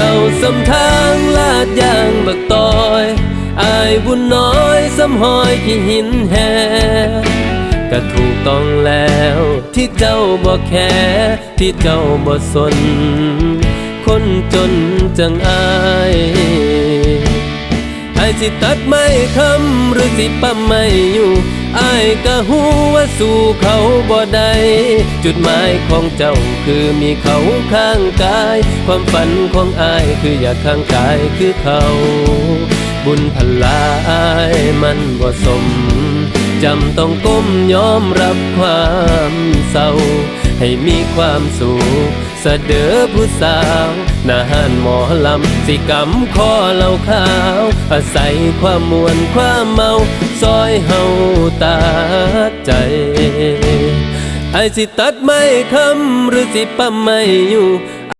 เจ้าสำทางลาดยางบักตอยอายบุญน้อยสำหอยขี้หินแฮก็ถูกต้องแล้ว ที่เจ้าบ่แคร์ที่เจ้าบ่สน คนจนจังอายไอายสิตัดไม่คำหรือสิปั๊มไม่อยู่อายก็หูว่าสู่เขาบ่ได้ จุดหมายของเจ้าคือมีเขาข้างกาย ความฝันของอายคืออยากข้างกายคือเขา บุญพลาอายมันบ่สม จำต้องก้มยอมรับความเศร้า ให้มีความสุขเสดอผู้สาวนาหานหมอลำสิกำคอเหล่าขาว อาศัยความมวลความเมา ซอยเฮาตาใจ สิตัดไม่คำหรือสิปั๊มไม่อยู่